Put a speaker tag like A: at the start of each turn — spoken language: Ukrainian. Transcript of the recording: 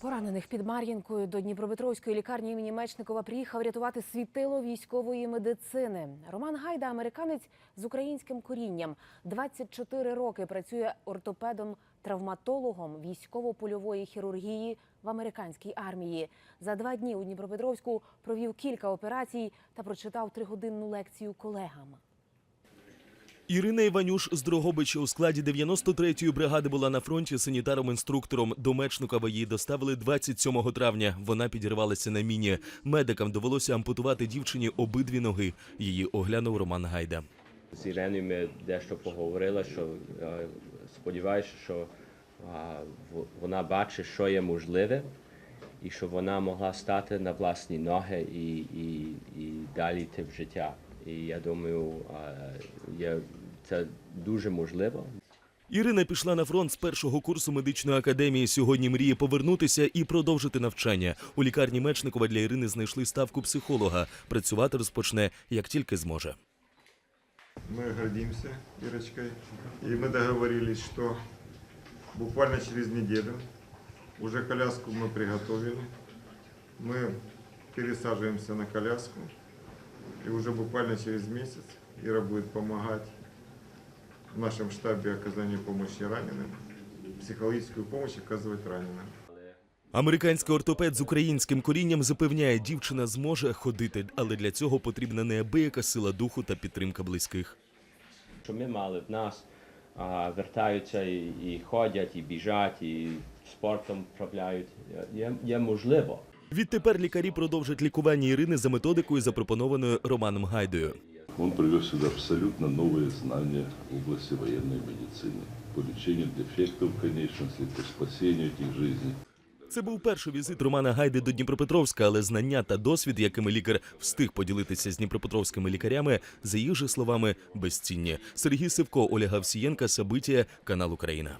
A: Поранених під Мар'їнкою до Дніпропетровської лікарні імені Мечникова приїхав рятувати світило військової медицини. Роман Гайда, американець з українським корінням, 24 роки працює ортопедом-травматологом військово-польової хірургії в американській армії. За два дні у Дніпропетровську провів кілька операцій та прочитав тригодинну лекцію колегам.
B: Ірина Іванюш з Дрогобича у складі 93-ї бригади була на фронті санітаром-інструктором. До Мечникова її доставили 27 травня. Вона підірвалася на міні. Медикам довелося ампутувати дівчині обидві ноги. Її оглянув Роман Гайда.
C: З Іреною ми дещо поговорили, що е, сподіваюся, що е, вона бачить, що є можливе, і що вона могла стати на власні ноги і, і, і далі йти в життя. І я думаю, е, є, це дуже можливо.
B: Ірина пішла на фронт з першого курсу медичної академії. Сьогодні мріє повернутися і продовжити навчання. У лікарні Мечникова для Ірини знайшли ставку психолога. Працювати розпочне як тільки зможе.
D: Мы гордимся Ирочкой. И мы договорились, что буквально через неделю уже коляску мы приготовили. Мы пересаживаемся на коляску. И уже буквально через месяц Ира будет помогать в нашем штабе оказания помощи раненым, психологическую помощь оказывать раненым.
B: Американський ортопед з українським корінням запевняє, дівчина зможе ходити, але для цього потрібна неабияка сила духу та підтримка близьких.
C: Що ми мали в нас, а, вертаються і, і ходять, і біжать, і спортом вправляють. Є, є можливо.
B: Відтепер лікарі продовжать лікування Ірини за методикою, запропонованою Романом Гайдою.
E: Он привез сюда абсолютно новые знания в области военной медицины по лечению дефектов в конечном след, по спасению этих жизней.
B: Це був перший візит Романа Гайди до Дніпропетровська, але знання та досвід, якими лікар встиг поділитися з дніпропетровськими лікарями, за їх же словами, безцінні. Сергій Сивко, Ольга Овсієнка, Сабитія, канал Україна.